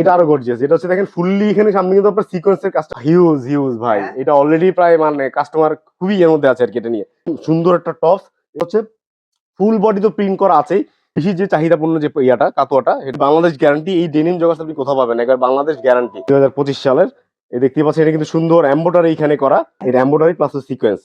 এটা আরও গর্জিয়াস এটা হচ্ছে দেখেন ফুললি এখানে সামনে কিন্তু আপনার সিকোয়েন্সের কাজটা হিউজ হিউজ ভাই। হ্যাঁ। এটা অলরেডি প্রায় মানে কাস্টমার খুবই এর মধ্যে আছে আর কি এটা নিয়ে। সুন্দর একটা টপস হচ্ছে ফুল বডি তো প্রিন্ট করা আছেই। বেশি যে চাহিদাপূর্ণ যে ইয়াটা কাতুয়াটা এটা বাংলাদেশ গ্যারান্টি এই ডেনিম জগৎ আপনি কোথাও পাবেন একবার বাংলাদেশ গ্যারান্টি দুই হাজার পঁচিশ সালের এই দেখতে পাচ্ছেন এটা কিন্তু সুন্দর এম্বোটারি এখানে করা। এটা এম্বোটারি প্লাস সিকোয়েন্স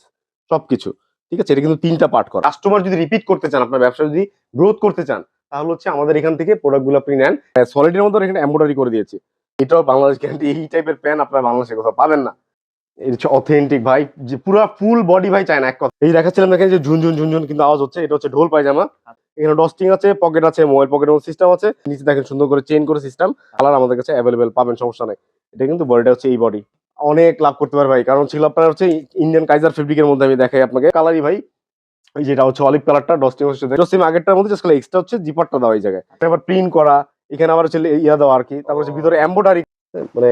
সবকিছু। ঠিক আছে? এটা কিন্তু তিনটা পার্ট করা। কাস্টমার যদি রিপিট করতে চান আপনার ব্যবসা যদি গ্রোথ করতে চান তাহলে হচ্ছে আমাদের এখান থেকে প্রোডাক্টগুলো আপনি নেন সলিডের মধ্যে এখানে এম্বোটারি করে দিয়েছি। এটাও বাংলাদেশ গ্যারান্টি এই টাইপের প্যান আপনার বাংলাদেশে কোথাও পাবেন না। অথেন্টিক ভাই, যে পুরো ফুল বডি ভাই চায় না, এক কথা এই দেখাচ্ছিলাম দেখেন যে ঝুনঝুন ঝুনঝুন কিন্তু আওয়াজ হচ্ছে, এটা হচ্ছে ঢোল পায়জামা। এখানে ডস্টিং আছে পকেট আছে মোবাইল পকেটের সিস্টেম আছে। নিচে দেখেন সুন্দর করে চেন করে সিস্টেম কালার আমাদের কাছে অ্যাভেলেবেল পাবেন, সমস্যা নেই। এটা কিন্তু বডিটা হচ্ছে এই বডি অনেক লাভ করতে পারে ভাই, কারণ ছিল আপনার হচ্ছে ইন্ডিয়ান কাইজার ফেব্রিকের মধ্যে আমি দেখাই আপনাকে। কালারই ভাই এই যেটা হচ্ছে অলিভ কালারটা ডস্টিং হচ্ছে ডস্টিং আগেরটার মধ্যে জাস্ট এক্সট্রা হচ্ছে জিপারটা দেওয়া এই জায়গায়। আবার প্রিন্ট করা এখানে আবার হচ্ছে ইয়া দেওয়া আর কি। তারপর হচ্ছে ভিতরে এম্বোডারি মানে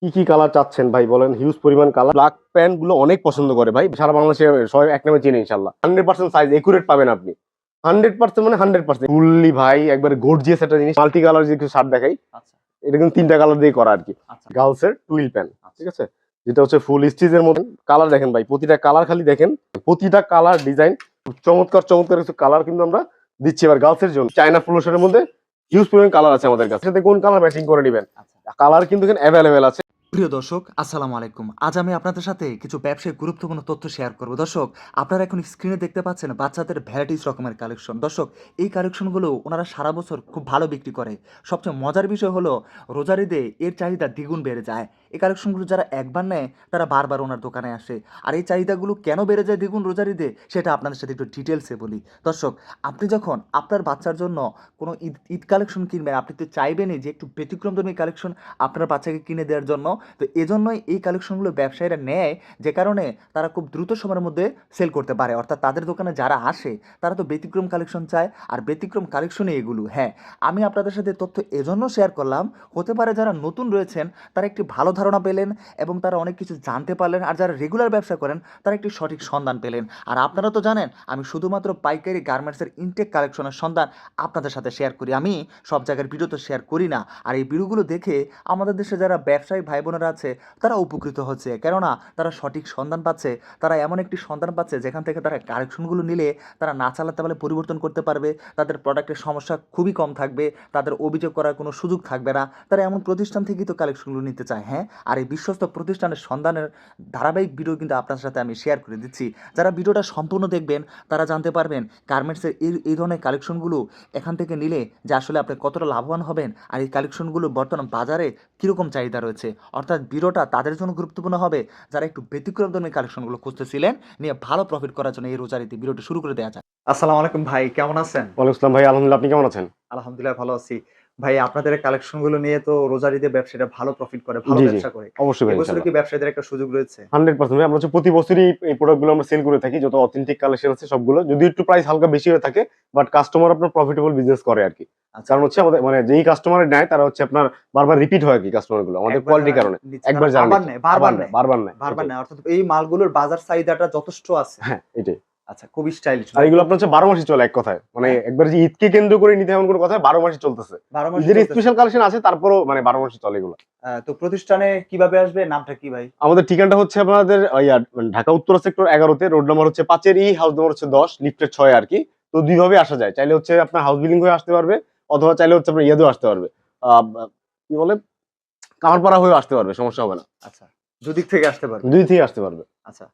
কি কি কালার চাচ্ছেন ভাই বলেন? হিউজ পরিমাণ কালার ব্ল্যাক প্যান্টগুলো অনেক পছন্দ করে ভাই। সারা বাংলাদেশে সবাই এক নামে চিনে ইনশাল্লাহ হান্ড্রেড পার্সেন্ট সাইজ একুরেট পাবেন আপনি। হান্ড্রেড পার্সেন্ট মানে হান্ড্রেড পার্সেন্ট ফুললি ভাই একবার গর্জিয়াস একটা জিনিস। মাল্টি কালার যে শার্ট দেখাই আচ্ছা। এটা কিন্তু তিনটা কালার দিয়ে করা আর কি। গার্লস এর টুইল প্যান্ট। ঠিক আছে? যেটা হচ্ছে ফুল স্টিচের মধ্যে কালার দেখেন ভাই প্রতিটা কালার খালি দেখেন প্রতিটা কালার ডিজাইন চমৎকার চমৎকার কিছু কালার কিন্তু আমরা দিচ্ছি এবার গার্লস এর জন্য। চায়না ফ্লোশনের মধ্যে হিউজ পরিমাণ কালার আছে আমাদের কাছে। সাথে কোন কালার ম্যাচিং করে নেবেন? আচ্ছা। কালার কিন্তু এখানে অ্যাভেলেবেল আছে। প্রিয় দর্শক আসসালামু আলাইকুম। আজ আমি আপনাদের সাথে কিছু ব্যবসায়িক গুরুত্বপূর্ণ তথ্য শেয়ার করব। দর্শক আপনারা এখন স্ক্রিনে দেখতে পাচ্ছেন বাচ্চাদের ভ্যারাইটিস রকমের কালেকশন দর্শক এই কালেকশনগুলো ওনারা সারা বছর খুব ভালো বিক্রি করে। সবচেয়ে মজার বিষয় হলো রোজারিদে এর চাহিদা দ্বিগুণ বেড়ে যায়। এই কালেকশনগুলো যারা একবার নেয়, তারা বারবার ওনার দোকানে আসে। আর এই চাহিদাগুলো কেন বেড়ে যায় দ্বিগুণ রোজারিদে সেটা আপনাদের সাথে একটু ডিটেলসে বলি। দর্শক, আপনি যখন আপনার বাচ্চার জন্য কোনো ঈদ ঈদ কালেকশন কিনবেন, আপনি তো চাইবেনই যে একটু ব্যতিক্রমধর্মী কালেকশন আপনার বাচ্চাকে কিনে দেওয়ার জন্য। তো এজন্যই এই কালেকশনগুলো ব্যবসায়ীরা নেয়, যে কারণে তারা খুব দ্রুত সময়ের মধ্যে সেল করতে পারে। অর্থাৎ তাদের দোকানে যারা আসে, তারা তো ব্যতিক্রম কালেকশন চায়, আর ব্যতিক্রম কালেকশনই এগুলো। হ্যাঁ আমি আপনাদের সাথে তথ্য এজন্য শেয়ার করলাম, হতে পারে যারা নতুন রয়েছেন, তারা একটি ভালো ধারণা পেলেন এবং তারা অনেক কিছু জানতে পারলেন আর যারা রেগুলার ব্যবসা করেন, তারা একটি সঠিক সন্ধান পেলেন। আর আপনারা তো জানেন, আমি শুধুমাত্র পাইকারি গার্মেন্টসের ইনটেক কালেকশনের সন্ধান আপনাদের সাথে শেয়ার করি। আমি সব জায়গার ভিডিও তো শেয়ার করি না। আর এই ভিডিওগুলো দেখে আমাদের দেশে যারা ব্যবসায়ী ভাই বোনেরা আছে, তারা উপকৃত হচ্ছে। কেননা, তারা সঠিক সন্ধান পাচ্ছে, তারা এমন একটি সন্ধান পাচ্ছে, যেখান থেকে তারা কালেকশনগুলো নিলে তারা না চালাতে পারলে পরিবর্তন করতে পারবে, তাদের প্রোডাক্টের সমস্যা খুবই কম থাকবে, তাদের অভিযোগ করার কোনো সুযোগ থাকবে না। তারা এমন প্রতিষ্ঠান থেকেই তো কালেকশনগুলো নিতে চায় হ্যাঁ? আর এই বিশ্বস্ত প্রতিষ্ঠানের সন্ধানের ধারাবাহিক ভিডিও কিন্তু আপনার সাথে আমি শেয়ার করে দিচ্ছি। যারা ভিডিওটা সম্পূর্ণ দেখবেন তারা জানতে পারবেন গার্মেন্টসের এই এই ধরনের কালেকশনগুলো এখান থেকে নিলে যে আসলে আপনি কতটা লাভবান হবেন আর এই কালেকশনগুলো বর্তমান বাজারে কীরকম চাহিদা রয়েছে। অর্থাৎ ভিডিওটা তাদের জন্য গুরুত্বপূর্ণ হবে। যারা একটু ব্যতিক্রম ধরনের কালেকশনগুলো খুঁজতেছিলেন নিয়ে ভালো প্রফিট করার জন্য এই রোজারিতে ভিডিওটি শুরু করে দেওয়া যায় আসসালামু আলাইকুম ভাই কেমন আছেন? ওয়ালাইকুম আসসালাম ভাই আলহামদুলিল্লাহ আপনি কেমন আছেন? আলহামদুলিল্লাহ ভালো আছি। ভাই আপনাদের কালেকশনগুলো নিয়ে তো রোজারিতে ব্যবসাটা ভালো প্রফিট করে ভালো। ব্যবসা করে। অবশ্যই ভাই এবছর কি ব্যবসায়ীদের একটা সুযোগ রয়েছে? হান্ড্রেড পার্সেন্ট আমরা হচ্ছে প্রতি বছরই এই প্রোডাক্টগুলো আমরা সেল করে থাকি যত অথেন্টিক কালেকশন আছে সবগুলো। যদি একটু প্রাইস হালকা বেশি হয়ে থাকে বাট কাস্টমার আপনার প্রফিটেবল বিজনেস করে আর কি। আচ্ছা। কারণ হচ্ছে আমাদের মানে যেই কাস্টমার নেয় তারা হচ্ছে আপনার বারবার রিপিট হয় আর কি কাস্টমারগুলো আমাদের কোয়ালিটির কারণে। একবার বারবার নেয় বারবার নেয়। বারবার নেয় বারবার নেয় অর্থাৎ এই মালগুলোর বাজার চাহিদাটা যথেষ্ট আছে। হ্যাঁ এটাই। আচ্ছা খুবই স্টাইলিশ আর এগুলো আপনার হচ্ছে বারো মাসই চলে এক কথায়। মানে একবার যে ঈদকে কেন্দ্র করে নিতে এমন কোনো কথা বারো মাসই চলতেছে। বারো মাস ঈদের স্পেশাল কালেকশন আছে তারপরও মানে বারো মাসই চলে এগুলো। তো প্রতিষ্ঠানে কীভাবে আসবে? নামটা কি ভাই? আমাদের ঠিকানাটা হচ্ছে আপনাদের মানে ঢাকা উত্তর সেক্টর এগারোতে রোড নাম্বার হচ্ছে পাঁচের ই হাউস নাম্বার হচ্ছে দশ লিফটের ছয় আর কি। তো দুইভাবে আসা যায়। চাইলে হচ্ছে আপনার হাউস বিল্ডিং হয়ে আসতে পারবে অথবা চাইলে হচ্ছে আপনার ইয়াদেও আসতে পারবে। কি বলে? কামারপাড়া হয়েও আসতে পারবে সমস্যা হবে না। আচ্ছা দুদিক থেকে আসতে পারবে। দুই থেকে আসতে পারবে। আচ্ছা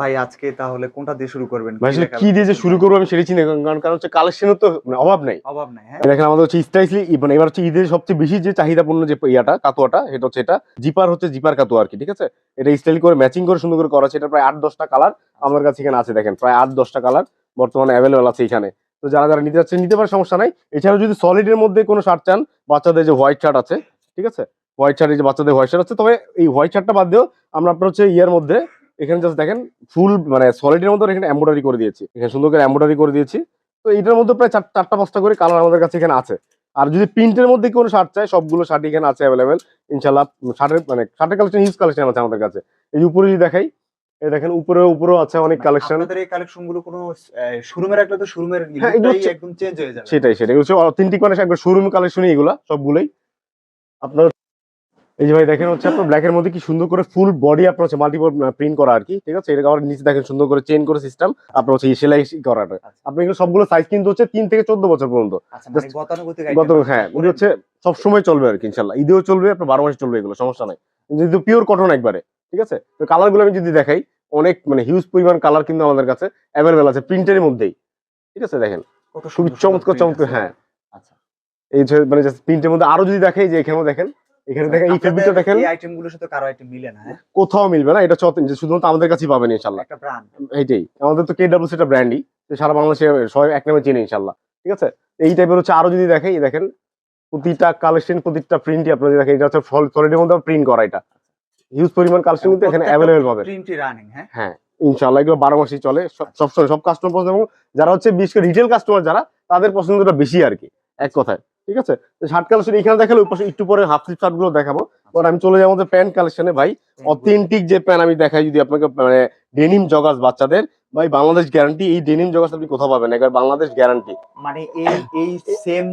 ভাই আজকে তাহলে কোনটা দিয়ে শুরু করবেন? ভাই কি দিয়ে যে শুরু করব আমি সেটাই চিনি কারণ কারণ হচ্ছে কালেকশনের তো মানে অভাব নেই। অভাব নাই হ্যাঁ। দেখেন আমাদের হচ্ছে স্টাইসলি মানে এবার হচ্ছে ঈদের সবচেয়ে বেশি যে চাহিদাপূর্ণ যে ইয়াটা কাতুয়াটা এটা হচ্ছে এটা। জিপার হচ্ছে জিপার কাতুয়া আর কি ঠিক আছে? এটা স্টাইল করে ম্যাচিং করে সুন্দর করে করা আছে এটা প্রায় আট দশটা কালার আমার কাছে এখানে আছে দেখেন প্রায় আট দশটা কালার বর্তমানে অ্যাভেলেবেল আছে এখানে। তো যারা যারা নিতে যাচ্ছেন নিতে পারে সমস্যা নাই। এছাড়াও যদি সলিডের মধ্যে কোনো শার্ট চান বাচ্চাদের যে হোয়াইট শার্ট আছে ঠিক আছে? হোয়াইট শার্ট এই যে বাচ্চাদের হোয়াইট শার্ট আছে তবে এই হোয়াইট শার্টটা বাদ দিয়েও আমরা আপনার হচ্ছে ইয়ের মধ্যে এখানে জাস্ট দেখেন ফুল মানে সলিডের মধ্যে এখানে এম্ব্রয়ডারি করে দিয়েছি। এখানে সুন্দর করে এম্ব্রয়ডারি করে দিয়েছি। তো এটার মধ্যে প্রায় চার- চারটা পাঁচটা করে কালার আমাদের কাছে এখানে আছে। আর যদি প্রিন্টের মধ্যে কোনো শার্ট চাই সবগুলো শার্ট এখানে আছে অ্যাভেলেবেল ইনশাল্লাহ শার্টের মানে শার্টের কালেকশন হিউজ কালেকশন আছে আমাদের কাছে। এই উপরে যদি দেখাই এই দেখেন উপরে উপরেও আছে অনেক কালেকশন আপনাদের এই কালেকশনগুলো কোনো শোরুমে রাখলে তো শোরুমের হ্যাঁ, এগুলো হচ্ছে- একদম চেঞ্জ হয়ে যাবে। সেটাই সেটাই। হচ্ছে অথেন্টিক মানে একবার শোরুম কালেকশনই এগুলা সবগুলোই। আপনার এই যে ভাই দেখেন হচ্ছে আপনার ব্ল্যাকের মধ্যে কি সুন্দর করে ফুল বডি আপনার হচ্ছে মাল্টিপল প্রিন্ট করা আর কি ঠিক আছে? এটা আবার নিচে দেখেন সুন্দর করে চেন করে সিস্টেম আপনার হচ্ছে সেলাই করাটা। আপনি এগুলো সবগুলো সাইজ কিন্তু হচ্ছে তিন থেকে চোদ্দ বছর পর্যন্ত। আচ্ছা মানে গত হ্যাঁ হচ্ছে সবসময় চলবে আর কি ইনশাল্লাহ ঈদেও চলবে আপনার বারো মাসে চলবে এগুলো সমস্যা নাই। কিন্তু পিওর কটন একবারে ঠিক আছে? তো কালারগুলো আমি যদি দেখাই অনেক মানে হিউজ পরিমাণ কালার কিন্তু আমাদের কাছে অ্যাভেলেবেল আছে প্রিন্টের মধ্যেই ঠিক আছে? দেখেন কত খুবই চমৎকার চমৎকার হ্যাঁ। আচ্ছা। এই যে মানে প্রিন্টের মধ্যে আরও যদি দেখাই যে এখানেও দেখেন এখানে দেখেন এই ফেব্রিকটা দেখেন। এই আইটেমগুলোর সাথে কারও আইটেম মিলে না হ্যাঁ? কোথাও মিলবে না এটা যে শুধুমাত্র আমাদের কাছেই পাবেন ইনশাল্লাহ একটা ব্র্যান্ড এইটাই। আমাদের তো কে ডাব্লিউ সেটা ব্র্যান্ডই সারা বাংলাদেশে সবাই এক নামে চেনে ইনশাল্লাহ ঠিক আছে? এই টাইপের হচ্ছে আরও যদি দেখেন এই দেখেন প্রতিটা কালেকশন প্রতিটা প্রিন্টই আপনারা দেখেন এটা হচ্ছে সলিডের মধ্যে প্রিন্ট করা এটা। হিউজ পরিমাণ কালেকশন কিন্তু এখানে অ্যাভেলেবেল পাবেন। প্রিন্টই রানিং হ্যাঁ? হ্যাঁ ইনশাল্লাহ এগুলো বারো মাসই চলে সব- সবসময় সব কাস্টমার পছন্দ এবং যারা হচ্ছে বিশেষ করে রিটেল কাস্টমার যারা তাদের পছন্দটা বেশি আর কি এক কথায়। ঠিক আছে? শার্ট কালেকশন এখানে দেখালে ওই পাশে একটু পরে হাফ স্লিভ শার্টগুলো দেখাবো। বাট আমি চলে যাব আমাদের প্যান্ট কালেকশনে ভাই। অথেন্টিক যে প্যান্ট আমি দেখাই যদি আপনাকে মানে ডেনিম জগাস বাচ্চাদের ভাই বাংলাদেশ গ্যারান্টি এই ডেনিম জগাস আপনি কোথাও পাবেন একবার বাংলাদেশ গ্যারান্টি মানে এই এই সেম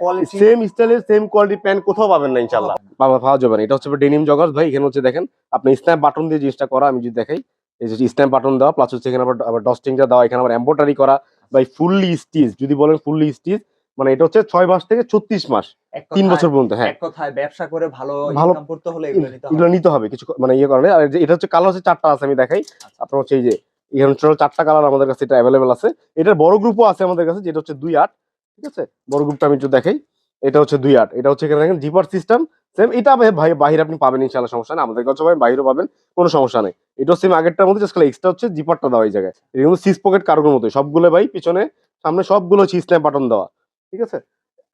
কোয়ালিটি সেম স্টাইলের সেম কোয়ালিটি প্যান্ট কোথাও পাবেন না ইনশাল্লাহ বাবা পাওয়া যাবে না। এটা হচ্ছে ডেনিম জগাস ভাই এখানে হচ্ছে দেখেন আপনি স্ন্যাপ বাটন দিয়ে জিনিসটা করা আমি যদি দেখাই এই যে স্ন্যাপ বাটন দেওয়া প্লাস হচ্ছে এখানে আবার আবার ডস্টিংটা দেওয়া এখানে আবার এম্বোটারি করা ভাই ফুললি স্টিচ যদি বলেন ফুললি স্টিচ মানে এটা হচ্ছে ছয় মাস থেকে ছত্রিশ মাস তিন বছর পর্যন্ত হ্যাঁ। এক কথায় ব্যবসা করে ভালো ভালো করতে হলে এগুলো নিতে হবে। কিছু মানে ইয়ে কারণে আর এটা হচ্ছে কালার হচ্ছে চারটা আছে আমি দেখাই। আপনার হচ্ছে এই যে এখানে চারটা কালার আমাদের কাছে এটা অ্যাভেলেবেল আছে। এটার বড় গ্রুপও আছে আমাদের কাছে যেটা হচ্ছে দুই আট ঠিক আছে? বড় গ্রুপটা আমি একটু দেখাই। এটা হচ্ছে দুই আট। এটা হচ্ছে এখানে দেখেন জিপার সিস্টেম সেম এটা ভাই বাহিরে আপনি পাবেন ইনশাল্লাহ সমস্যা নেই। আমাদের কাছে পাবেন বাইরেও পাবেন কোনো সমস্যা নেই। এটা সেম আগেরটার মধ্যে জাস্ট এক্সট্রা হচ্ছে জিপারটা দেওয়া এই জায়গায়। এটা কিন্তু সিক্স পকেট কার্গোর মতোই। সবগুলো ভাই পিছনে সামনে সবগুলো হচ্ছে স্ন্যাপ বাটন দেওয়া। ঠিক আছে?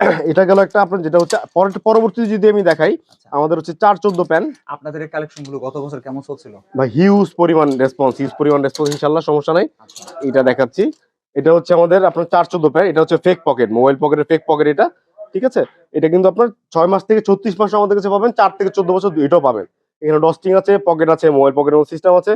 এটা গেল একটা আপনার যেটা হচ্ছে পরে- পরবর্তীতে যদি আমি দেখাই আচ্ছা। আমাদের হচ্ছে চার চোদ্দ প্যান। আপনাদের কালেকশনগুলো গত বছর কেমন চলছিল? বা হিউজ পরিমাণ রেসপন্স হিউজ পরিমাণ রেসপন্স ইনশাল্লাহ সমস্যা নাই। আচ্ছা। এটা দেখাচ্ছি। এটা হচ্ছে আমাদের আপনার চার চোদ্দ প্যান এটা হচ্ছে ফেক পকেট মোবাইল পকেটের ফেক পকেট এটা। ঠিক আছে? এটা কিন্তু আপনার ছয় মাস থেকে ছত্রিশ মাস আমাদের কাছে পাবেন চার থেকে চোদ্দ বছর এটাও পাবেন। এখানে ডস্টিং আছে পকেট আছে মোবাইল পকেটের সিস্টেম আছে।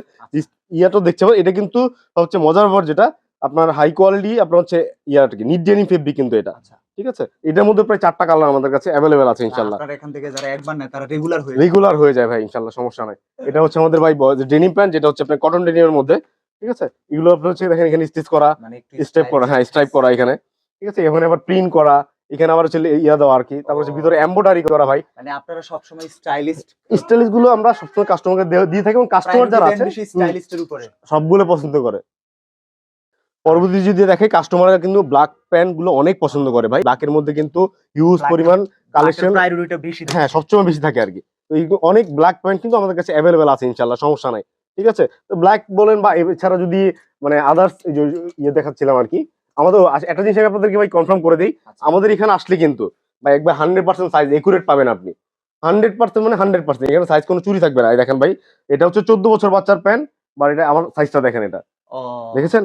ইয়াটাও দেখতে পাবেন এটা কিন্তু হচ্ছে মজার ব্যাপার যেটা আপনার হাই কোয়ালিটি আপনার হচ্ছে ইয়ার নিট ডেনিম ফেব্রিক কিন্তু এটা। আচ্ছা। ঠিক আছে? এটার মধ্যে প্রায় চারটা কালার আমাদের কাছে অ্যাভেলেবেল আছে ইনশাল্লাহ এখান থেকে যারা একবার নেয় তারা রেগুলার হয়ে রেগুলার হয়ে যায় ভাই ইনশাল্লাহ সমস্যা নাই। এটা হচ্ছে আমাদের ভাই ডেনিম প্যান্ট যেটা হচ্ছে আপনার কটন ডেনিমের মধ্যে। ঠিক আছে? এগুলো আপনার হচ্ছে দেখেন এখানে স্টিচ করা মানে স্টেপ করা হ্যাঁ স্ট্রাইপ করা এখানে। ঠিক আছে? এখানে আবার প্রিন্ট করা এখানে আবার হচ্ছে ইয়া দেওয়া আর কি। তারপর হচ্ছে ভিতরে এম্বোডারি করা ভাই। মানে আপনারা সবসময় স্টাইলিস্ট স্টাইলিশগুলো আমরা সবসময় কাস্টমারকে দিয়ে থাকি এবং কাস্টমার যারা আছে স্টাইলিস্টের উপরে। সবগুলো পছন্দ করে। পরবর্তী যদি দেখে কাস্টমাররা কিন্তু ব্ল্যাক প্যান্টগুলো অনেক পছন্দ করে ভাই। ব্ল্যাকের মধ্যে কিন্তু হিউজ পরিমাণ কালেকশন হ্যাঁ সবসময় বেশি থাকে আর কি। তো অনেক ব্ল্যাক প্যান্ট কিন্তু আমাদের কাছে অ্যাভেলেবেল আছে ইনশাল্লাহ সমস্যা নাই। ঠিক আছে? তো ব্ল্যাক বলেন বা এছাড়া যদি মানে আদার্স ইয়ে দেখাচ্ছিলাম আর কি আমাদের আস- একটা জিনিস আমি আপনাদেরকে ভাই কনফার্ম করে দিই। আচ্ছা। আমাদের এখানে আসলে কিন্তু ভাই একবার হান্ড্রেড পার্সেন্ট সাইজ একুরেট পাবেন আপনি। হান্ড্রেড পার্সেন্ট মানে হান্ড্রেড পার্সেন্ট এখানে সাইজ কোনো চুরি থাকবে না। দেখেন ভাই এটা হচ্ছে চোদ্দ বছর বাচ্চার প্যান্ট বা এটা আমার সাইজটা দেখেন এটা। ও, দেখেছেন?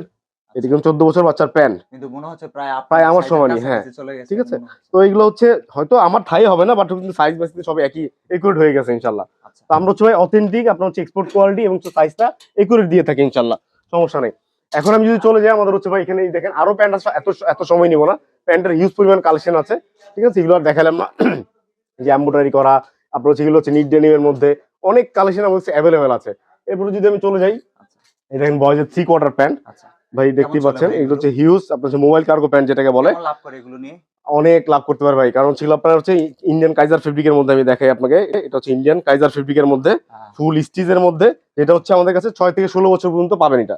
এটা কিন্তু চোদ্দ বছর বাচ্চার প্যান্ট কিন্তু মনে হচ্ছে প্রায় প্রায় আমার সমানই, হ্যাঁ। ঠিক আছে? তো এগুলো হচ্ছে হয়তো আমার হবে না বাট কিন্তু সাইজ বাইজ সব একই একুরেট হয়ে গেছে ইনশাল্লাহ। আচ্ছা। তো আমরা হচ্ছে ভাই অথেন্টিক আপনার হচ্ছে এক্সপোর্ট কোয়ালিটি এবং সাইজটা একুরেট দিয়ে থাকি ইনশাল্লাহ। সমস্যা নেই। এখন আমি যদি চলে যাই আমাদের হচ্ছে ভাই এখানে দেখেন আরও প্যান্ট আছে এত এত সময় নিব না। প্যান্টের হিউজ পরিমাণ কালেকশন আছে। ঠিক আছে? এগুলো আর দেখালাম না। যে এম্বোটারি করা আপনার হচ্ছে নিট ডেনিমের মধ্যে অনেক কালেকশন আমার কাছে অ্যাভেলেবেল আছে। এরপরে যদি আমি চলে যাই আচ্ছা। এই দেখেন বয়েজের থ্রি কোয়ার্টার প্যান্ট আচ্ছা। ভাই দেখতে পাচ্ছেন? এগুলো? হচ্ছে হিউজ আপনার মোবাইল কার্গো প্যান্ট যেটাকে বলে। লাভ করে এগুলো নিয়ে? অনেক লাভ করতে পারে ভাই কারণ ছিল আপনার হচ্ছে ইন্ডিয়ান কাইজার ফেব্রিকের মধ্যে আমি দেখাই আপনাকে। এটা হচ্ছে ইন্ডিয়ান কাইজার ফেব্রিকের মধ্যে ফুল ফুল স্টিচের মধ্যে এটা হচ্ছে আমাদের কাছে ছয় থেকে ষোলো বছর পর্যন্ত পাবেন এটা।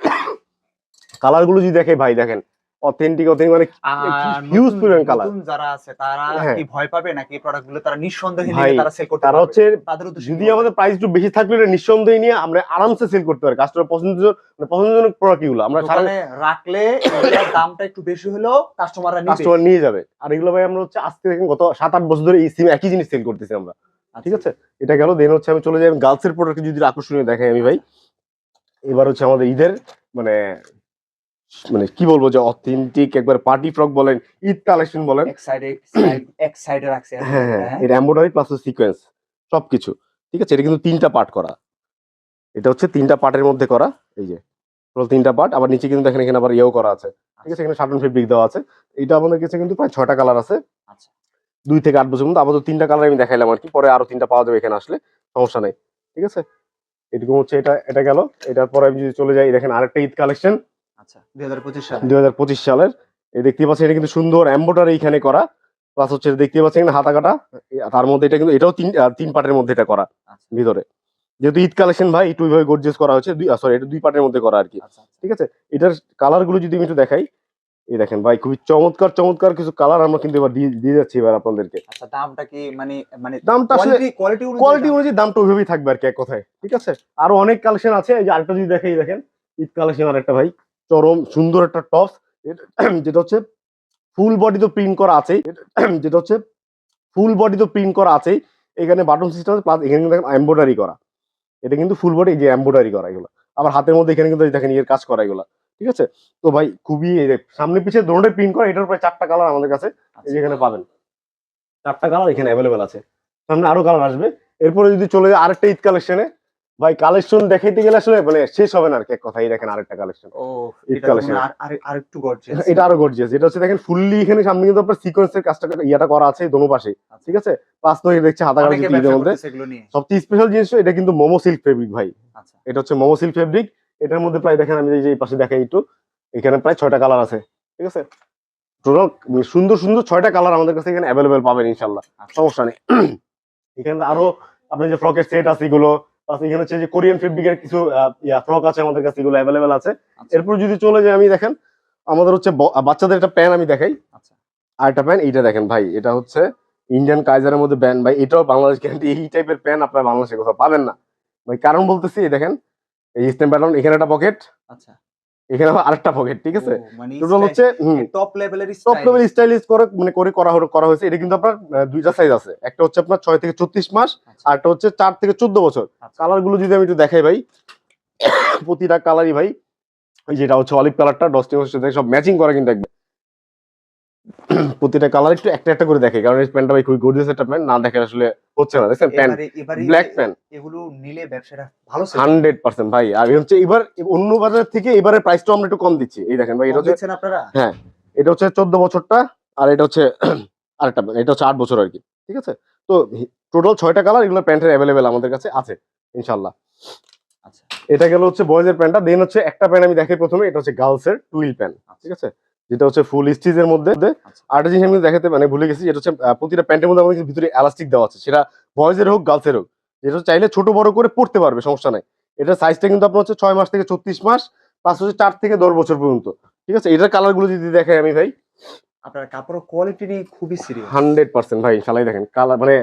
কালারগুলো কালারগুলো যদি দেখে ভাই দেখেন। অথেন্টিক অথেন্টিক মানে হিউজ পরিমাণ কালার যারা আছে তারা হ্যাঁ। কি ভয় পাবে নাকি এই প্রোডাক্টগুলো তারা নিঃসন্দেহে নিয়ে তারা সেল করতে তারা হচ্ছে তাদের যদি আমাদের প্রাইস একটু বেশি থাকলে এটা নিঃসন্দেহে নিয়ে আমরা আরামসে সেল করতে পারি কাস্টমার পছন্দের মানে পছন্দজনক আমরা সারা রাখলে দামটা একটু বেশি হলেও কাস্টমাররা নিবে। কাস্টমার নিয়ে যাবে। আর এগুলো ভাই আমরা হচ্ছে আজকে দেখেন গত সাত আট বছর ধরে এই সিম একই জিনিস সেল করতেছি আমরা। ঠিক আছে? এটা গেল দেন হচ্ছে আমি চলে যাই গার্লসের প্রোডাক্ট যদি আকর্ষণীয় দেখাই আমি ভাই। এবার হচ্ছে আমাদের ঈদের মানে মানে কি বলব যে অথেন্টিক একবার পার্টি ফ্রক বলেন ঈদ কালেকশন বলেন। এক সাইডে এক সাইডে রাখছে হ্যাঁ হ্যাঁ এটা এমব্রয়ডারি প্লাস সিকোয়েন্স সবকিছু। ঠিক আছে? এটা কিন্তু তিনটা পার্ট করা। এটা হচ্ছে তিনটা পার্টের মধ্যে করা এই যে। টোটাল তিনটা পার্ট আবার নিচে কিন্তু দেখেন এখানে আবার ইয়েও করা আছে। ঠিক আছে? এখানে সাটন ফেব্রিক দেওয়া আছে। এটা আমাদের কাছে কিন্তু প্রায় ছয়টা কালার আছে। আচ্ছা। দুই থেকে আট বছর পর্যন্ত আপাতত তিনটা কালার আমি দেখাইলাম আর কি। পরে আরও তিনটা পাওয়া যাবে এখানে আসলে। সমস্যা নেই। ঠিক আছে? এরকম হচ্ছে এটা এটা গেল। এটার পরে আমি যদি চলে যাই দেখেন আরেকটা ঈদ কালেকশন দুই সালে। দুই সালের। এই দেখতে পাচ্ছেন এটা কিন্তু সুন্দর এম্বোটারি এখানে করা। প্লাস হচ্ছে দেখতে পাচ্ছেন এখানে হাতা কাটা তার মধ্যে এটা কিন্তু এটাও তিন তিন পার্টের মধ্যে এটা করা আচ্ছা। ভিতরে। যেহেতু ঈদ কালেকশন ভাই একটু ওইভাবে গর্জিয়াস করা হয়েছে দুই সরি এটা দুই পার্টের মধ্যে করা আর কি। আচ্ছা আচ্ছা। ঠিক আছে? এটার কালারগুলো যদি আমি একটু দেখাই এই দেখেন ভাই খুবই চমৎকার চমৎকার কিছু কালার আমরা কিন্তু এবার দিয়ে যাচ্ছি এবার আপনাদেরকে। আচ্ছা দামটা কি মানে মানে দামটা আসলে কোয়ালিটি কোয়ালিটি কোয়ালিটি অনুযায়ী দামটা ওইভাবেই থাকবে আর কি এক কথায়। ঠিক আছে? আরও অনেক কালেকশন আছে এই যে আরেকটা যদি দেখেই দেখেন ঈদ কালেকশন আর একটা ভাই। চরম, সুন্দর একটা টপস। যেটা হচ্ছে ফুল বডি তো প্রিন্ট করা আছেই। যেটা হচ্ছে ফুল বডি তো প্রিন্ট করা আছেই। এখানে বাটন সিস্টেম আছে, প্লাস এখানে কিন্তু এম্ব্রয়ডারি করা। এটা কিন্তু ফুল বডি যে এম্ব্রয়ডারি করা এগুলো। আবার হাতের মধ্যে এখানে কিন্তু দেখেন ইয়ের কাজ করা এগুলো। ঠিক আছে? তো ভাই, খুবই সামনে পিছিয়ে দোনোটাই প্রিন্ট করা, এটার প্রায় চারটা কালার আমাদের কাছে এখানে পাবেন। চারটা কালার এখানে অ্যাভেলেবেল আছে। সামনে আরও কালার আসবে। এরপরে যদি চলে যায় আরেকটা ঈদ কালেকশনে ভাই কালেকশন দেখাইতে গেলে আসলে মানে শেষ হবে না আর কি এক কথা এই দেখেন আরেকটা কালেকশন ও এটা। আর- গর্জিয়াস এটা আরও গর্জিয়াস এটা হচ্ছে দেখেন ফুললি এখানে সামনে কিন্তু আপনার সিকোয়েন্সের কাজটা ইয়াটা করা আছে দোনো পাশে। ঠিক আছে? পাঁচ নয় দেখছে হাতা কাটা এগুলো নিয়ে। সবচেয়ে স্পেশাল জিনিস এটা কিন্তু মোমো সিল্ক ফেব্রিক ভাই। আচ্ছা। এটা হচ্ছে মোমো সিল্ক ফেব্রিক এটার মধ্যে প্রায় দেখেন আমি যে এই পাশে দেখাই একটু। এখানে প্রায় ছয়টা কালার আছে। ঠিক আছে? টোটাল সুন্দর সুন্দর ছয়টা কালার আমাদের কাছে এখানে অ্যাভেলেবেল পাবেন ইনশাল্লাহ আচ্ছা। সমস্যা নেই। এখানে আরও আপনার যে ফ্রকের সেট আছে এগুলো প্লাস এখানে হচ্ছে যে কোরিয়ান ফেব্রিকের কিছু ফ্রক আছে আমাদের কাছে এগুলো অ্যাভেলেবেল আছে। আচ্ছা। এরপর যদি চলে আমি দেখেন আমাদের হচ্ছে বাচ্চাদের একটা প্যান আমি দেখাই। আচ্ছা। আর একটা প্যান এইটা দেখেন ভাই এটা হচ্ছে ইন্ডিয়ান কাইজারের মধ্যে ব্যান ভাই এটাও বাংলাদেশ গ্যারান্টি এই টাইপের প্যান আপনার বাংলাদেশে কোথাও পাবেন না। ভাই কারণ বলতেছি দেখেন এই স্টেম প্যাটার্ন এখানে একটা পকেট আচ্ছা। এখানে আরেকটা পকেট ঠিক আছে? মানে টোটাল হচ্ছে টপ লেভেলের টপ লেভেল স্টাইলিশ করে মানে করে করা করা হয়েছে। এটা কিন্তু আপনার দুইটা সাইজ আছে। একটা হচ্ছে আপনার ছয় থেকে ছত্রিশ মাস আর একটা হচ্ছে চার থেকে চোদ্দ বছর। আচ্ছা। কালারগুলো যদি আমি একটু দেখাই ভাই প্রতিটা কালারই ভাই যেটা হচ্ছে অলিভ কালারটা ডস্টিং সব ম্যাচিং করা কিন্তু একদম। প্রতিটা কালার একটু একটা একটা করে দেখে কারণ এই প্যান্টটা ভাই খুবই গর্জিয়াস একটা প্যান্ট না দেখে আসলে হচ্ছে না দেখছেন? প্যান্ট ব্ল্যাক প্যান্ট এগুলো নিলে ব্যবসাটা ভালো sell হান্ড্রেড পার্সেন্ট ভাই আর হচ্ছে এবার অন্য বাজার থেকে এবারে প্রাইসটা আমরা একটু কম দিচ্ছি। এই দেখেন ভাই এটা হচ্ছে আপনারা? এটা হচ্ছে চোদ্দ বছরটা আর এটা হচ্ছে আরেকটা এটা হচ্ছে আট বছর আর কি ঠিক আছে? তো টোটাল ছয়টা কালার এগুলো প্যান্টের অ্যাভেলেবেল আমাদের কাছে আছে ইনশাল্লাহ আচ্ছা। এটা গেল হচ্ছে বয়েজের প্যান্টটা দেন হচ্ছে একটা প্যান্ট আমি দেখাই প্রথমে এটা হচ্ছে গার্লসের টুইল প্যান্ট ঠিক আছে? যেটা হচ্ছে ফুল স্টিচের মধ্যে। আচ্ছা। আরেকটা জিনিস আমি দেখাতে মানে ভুলে গেছি যেটা হচ্ছে প্রতিটা প্যান্টের মধ্যে আমাদের ভিতরে এলাস্টিক দেওয়া আছে। সেটা বয়েজের হোক গার্লসের হোক। যেটা চাইলে ছোট বড় করে পড়তে পারবে সমস্যা নাই। এটা সাইজটা কিন্তু আপনার হচ্ছে ছয় মাস থেকে ছত্রিশ মাস প্লাস হচ্ছে চার থেকে দশ বছর পর্যন্ত। ঠিক আছে? এটার কালারগুলো যদি দেখাই আমি ভাই। আপনার কাপড়ের কোয়ালিটি নিয়ে খুবই সিরিয়াস হান্ড্রেড পার্সেন্ট ভাই শালাই দেখেন। কালার মানে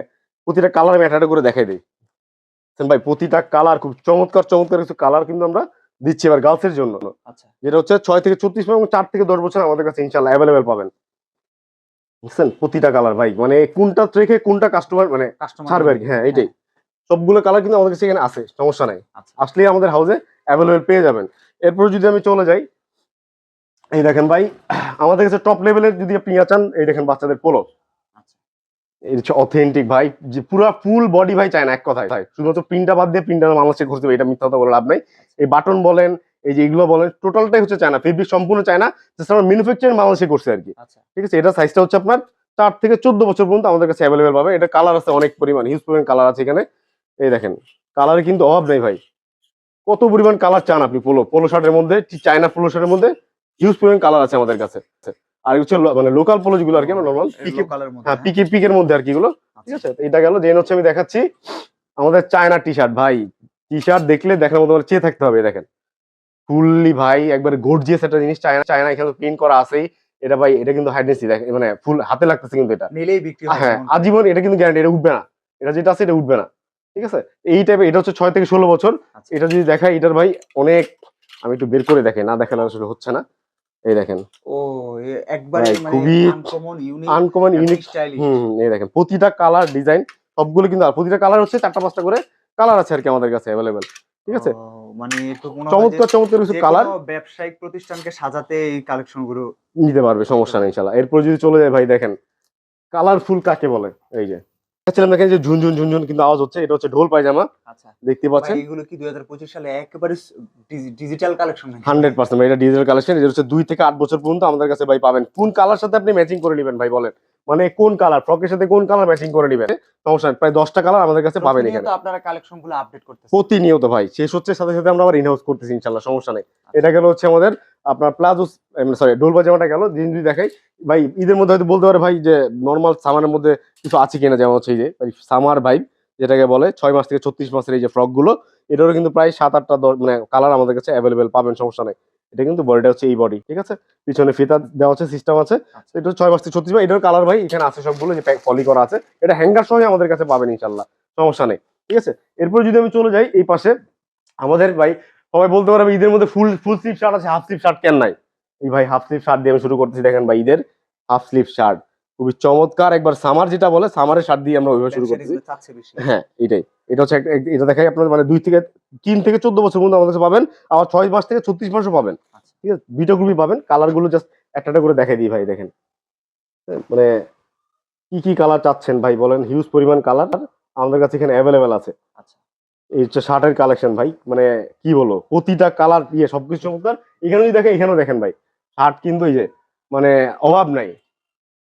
প্রতিটা কালার আমি একটা করে দেখাই দিই। ভাই প্রতিটা কালার খুব চমৎকার চমৎকার কিছু কালার কিন্তু আমরা দিচ্ছি এবার গার্লসের জন্য। আচ্ছা। যেটা হচ্ছে ছয় থেকে ছত্রিশ এবং চার থেকে দশ বছর আমাদের কাছে ইনশাল্লাহ অ্যাভেলেবেল পাবেন। বুঝছেন? প্রতিটা কালার ভাই। মানে কোনটা রেখে কোনটা কাস্টমার মানে ছাড়বে আর কি। হ্যাঁ এটাই। সবগুলো কালার কিন্তু আমাদের কাছে এখানে আছে সমস্যা নাই। আচ্ছা। আসলেই আমাদের হাউসে অ্যাভেলেবেল পেয়ে যাবেন। এরপর যদি আমি চলে যাই এই দেখেন ভাই আমাদের কাছে টপ লেভেলের যদি আপনি চান এই দেখেন বাচ্চাদের পোলো এটা হচ্ছে অথেন্টিক ভাই যে পুরো ফুল বডি ভাই চায় না এক কথায়। ভাই শুধুমাত্র প্রিন্টটা বাদ দিয়ে প্রিন্টার বাংলাদেশে ঘুরতে হবে এটা মিথ্যা কথা বলে লাভ নাই। এই বাটন বলেন এই যে এগুলো বলেন টোটালটাই হচ্ছে চায়না ফেব্রিক সম্পূর্ণ চায়না জাস্ট আমরা ম্যানুফ্যাকচারিং বাংলাদেশে করছে আর কি। আচ্ছা। ঠিক আছে এটা সাইজটা হচ্ছে আপনার চার থেকে চোদ্দ বছর পর্যন্ত আমাদের কাছে অ্যাভেলেবেল পাবে। এটা কালার আছে অনেক পরিমাণ হিউজ পরিমাণ কালার আছে এখানে। এই দেখেন কালারে কিন্তু অভাব নেই ভাই। কত পরিমাণ কালার চান আপনি পোলো পোলো শার্টের মধ্যে চায়না পোলো শার্টের মধ্যে হিউজ পরিমাণ কালার আছে আমাদের কাছে। আর হচ্ছে মানে লোকাল পোলো যেগুলো আর কি নর্মাল পিকে হ্যাঁ পিকের মধ্যে আর কি এগুলো ঠিক আছে? এটা গেল দেন হচ্ছে আমি দেখাচ্ছি আমাদের চায়না টি শার্ট ভাই। টি শার্ট দেখলে দেখার মতো চেয়ে থাকতে হবে দেখেন। ফুললি ভাই একবার গর্জিয়াস একটা জিনিস চায়না চায়না এখানে প্রিন্ট করা আছেই। এটা ভাই এটা কিন্তু হাইডেন্সি দেখেন মানে ফুল হাতে লাগতেছে কিন্তু এটা। নিলেই বিক্রি হয়। আজীবন এটা কিন্তু গ্যারান্টি এটা উঠবে না। এটা যেটা আছে এটা উঠবে না। ঠিক আছে? এই টাইপের এটা হচ্ছে ছয় থেকে ষোলো বছর। আচ্ছা। এটা যদি দেখাই এটার ভাই অনেক আমি একটু বের করে দেখে না দেখালে আসলে হচ্ছে না। এই দেখেন। ও একবারে মানে খুবই uncommon unique uncommon unique stylish হুম এই দেখেন প্রতিটা কালার ডিজাইন সবগুলো কিন্তু আর প্রতিটা কালার হচ্ছে চারটা পাঁচটা করে কালার আছে আর কি আমাদের কাছে অ্যাভেলেবেল ঠিক আছে? মানে চমৎকার চমৎকার কিছু কালার ব্যবসায়িক প্রতিষ্ঠানকে সাজাতে এই কালেকশনগুলো নিতে পারবে সমস্যা নেই ইনশাল্লাহ এরপর যদি চলে যায় ভাই দেখেন কালারফুল কাকে বলে? এই যে দেখাচ্ছিলাম দেখেন যে ঝুনঝুন ঝুনঝুন কিন্তু আওয়াজ হচ্ছে এটা হচ্ছে ঢোল পায়জামা। আচ্ছা। দেখতে পাচ্ছেন? ভাই, এগুলো কি দুই হাজার পঁচিশ সালে একেবারে ডিজিটাল কালেকশন হান্ড্রেড পার্সেন্ট এটা ডিজিটাল কালেকশন এটা হচ্ছে দুই থেকে আট বছর পর্যন্ত আমাদের কাছে ভাই পাবেন। কোন কালার সাথে আপনি ম্যাচিং করে নেবেন ভাই বলেন? মানে কোন কালার? ফ্রকের সাথে কোন কালার ম্যাচিং করে নেবেন? সমস্যা প্রায় দশটা কালার আমাদের কাছে পাবেন এখানে। আপনারা কালেকশনগুলো আপডেট করতে প্রতিনিয়ত ভাই শেষ হচ্ছে সাথে সাথে আমরা আবার ইনহাউস করতেছি ইনশাল্লাহ সমস্যা নেই। এটা গেল হচ্ছে আমাদের আপনার প্লাজো সরি ডোল জামাটা গেল জিন যদি দেখাই ভাই ঈদের মধ্যে হয়তো বলতে পারে ভাই যে নর্মাল সামারের মধ্যে কিছু আছে কিনা যেমন হচ্ছে যে সামার ভাই যেটাকে বলে ছয় মাস থেকে ছত্রিশ মাসের এই যে ফ্রকগুলো এটারও কিন্তু প্রায় সাত আটটা মানে কালার আমাদের কাছে অ্যাভেলেবেল পাবেন সমস্যা নেই। এটা কিন্তু বডিটা হচ্ছে এই বডি ঠিক আছে? পিছনে ফিতা দেওয়া আছে সিস্টেম আছে। আচ্ছা। এটা ছয় মাস থেকে ছত্রিশ এটার কালার ভাই এখানে আছে সবগুলো যে প্যাক ফলি করা আছে। এটা হ্যাঙ্গার সহ আমাদের কাছে পাবেন ইনশাল্লাহ সমস্যা নেই ঠিক আছে? এরপর যদি আমি চলে যাই এই পাশে আমাদের ভাই সবাই বলতে পারবে ঈদের মধ্যে ফুল ফুল স্লিপ শার্ট আছে হাফ স্লিপ শার্ট কেন নাই? এই ভাই হাফ স্লিপ শার্ট দিয়ে আমি শুরু করতেছি দেখেন ভাই ঈদের হাফ স্লিপ শার্ট খুবই চমৎকার। একবার সামার যেটা বলে সামারের শার্ট দিয়ে আমরা ওইভাবে শুরু বেশি। হ্যাঁ এটাই। এটা হচ্ছে এটা দেখাই আপনার মানে দুই থেকে তিন থেকে চোদ্দ বছর পর্যন্ত আমাদের কাছে পাবেন আবার ছয় মাস থেকে ছত্রিশ মাসও পাবেন। আচ্ছা। ঠিক আছে? দুইটা গ্রুপই পাবেন। কালারগুলো জাস্ট একটা একটা করে দেখাই দিই ভাই দেখেন। হ্যাঁ, মানে কি কি কালার চাচ্ছেন ভাই বলেন? হিউজ পরিমাণ কালার আমাদের কাছে এখানে অ্যাভেলেবেল আছে। আচ্ছা। এই হচ্ছে শার্টের কালেকশন ভাই। মানে কি বলব? প্রতিটা কালার ইয়ে সবকিছু চমৎকার। এখানে যদি দেখেন এখানেও দেখেন ভাই। শার্ট কিন্তু এই যে মানে অভাব নাই।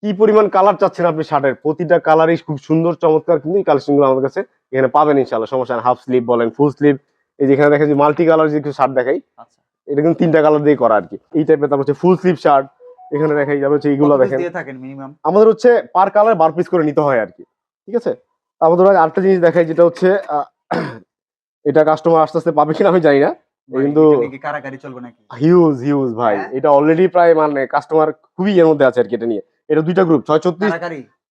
কি পরিমাণ কালার চাচ্ছেন আপনি শার্টের? প্রতিটা কালারই খুব সুন্দর চমৎকার কিন্তু এই কালেকশনগুলো আমাদের কাছে এখানে পাবেন ইনশাল্লাহ সমস্যা হাফ স্লিভ বলেন ফুল স্লিভ এই যেখানে দেখেন যে মাল্টি কালার যে শার্ট দেখাই আচ্ছা। এটা কিন্তু তিনটা কালার দিয়ে করা আর কি এই টাইপের তারপর হচ্ছে ফুল স্লিভ শার্ট এখানে দেখাই যাবে হচ্ছে এইগুলো দেখেন। আমাদের হচ্ছে পার কালার বার পিস করে নিতে হয় আর কি ঠিক আছে? আমাদের আরেকটা জিনিস দেখাই যেটা হচ্ছে এটা কাস্টমার আস্তে আস্তে পাবে কিনা আমি জানি না। কিন্তু কারাকারি চলবে নাকি? হিউজ হিউজ ভাই হ্যাঁ? এটা অলরেডি প্রায় মানে কাস্টমার খুবই এর মধ্যে আছে আর কি এটা নিয়ে। এটা দুইটা গ্রুপ ছয় ছত্রিশ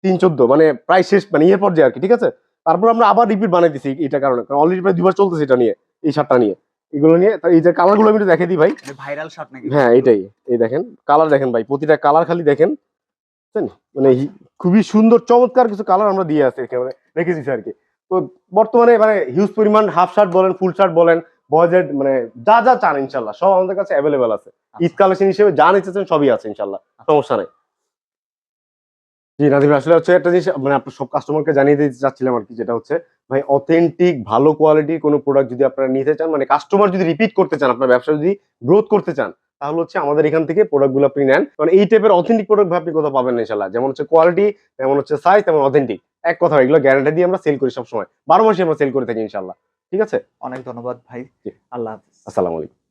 তিন চোদ্দ মানে প্রায় শেষ মানে ইয়ের পর্যায়ে আর কি ঠিক আছে? তারপর আমরা আবার রিপিট বানাই দিছি এটা কারণে কারণ অলরেডি প্রায় দুবার চলতেছে এটা নিয়ে এই শার্টটা নিয়ে। এগুলো নিয়ে এই যে কালারগুলো আমি একটু দেখে দিই ভাই। ভাইরাল শার্ট নাকি? হ্যাঁ এটাই এই দেখেন কালার দেখেন ভাই প্রতিটা কালার খালি দেখেন? মানে খুবই সুন্দর চমৎকার কিছু কালার আমরা দিয়ে আসছি এখানে রেখে দিচ্ছি আর কি। তো বর্তমানে মানে হিউজ পরিমাণ হাফ শার্ট বলেন ফুল শার্ট বলেন বয়েজের মানে যা যা চান ইনশাল্লাহ সব আমাদের কাছে অ্যাভেলেবেল আছে। ঈদ কালেকশন হিসেবে যা নিতেছেন সবই আছে ইনশাল্লাহ সমস্যা নেই। জি নাদিম আসলে হচ্ছে একটা জিনিস মানে আপনার সব কাস্টমারকে জানিয়ে দিতে চাচ্ছিলাম আর কি যেটা হচ্ছে ভাই অথেন্টিক ভালো কোয়ালিটির কোনো প্রোডাক্ট যদি আপনারা নিতে চান মানে কাস্টমার যদি রিপিট করতে চান আপনার ব্যবসা যদি গ্রোথ করতে চান তাহলে হচ্ছে আমাদের এখান থেকে প্রোডাক্টগুলো আপনি নেন। কারণ এই টাইপের অথেন্টিক প্রোডাক্ট আপনি কোথাও পাবেন না ইনশাল্লাহ যেমন হচ্ছে কোয়ালিটি তেমন হচ্ছে সাইজ তেমন অথেন্টিক এক কথা এগুলো গ্যারান্টি দিয়ে আমরা সেল করি সবসময়। বারো মাসে আমরা সেল করে থাকি ইনশাল্লাহ ঠিক আছে? অনেক ধন্যবাদ ভাই। আল্লাহ হাফিজ। আসসালামু আলাইকুম।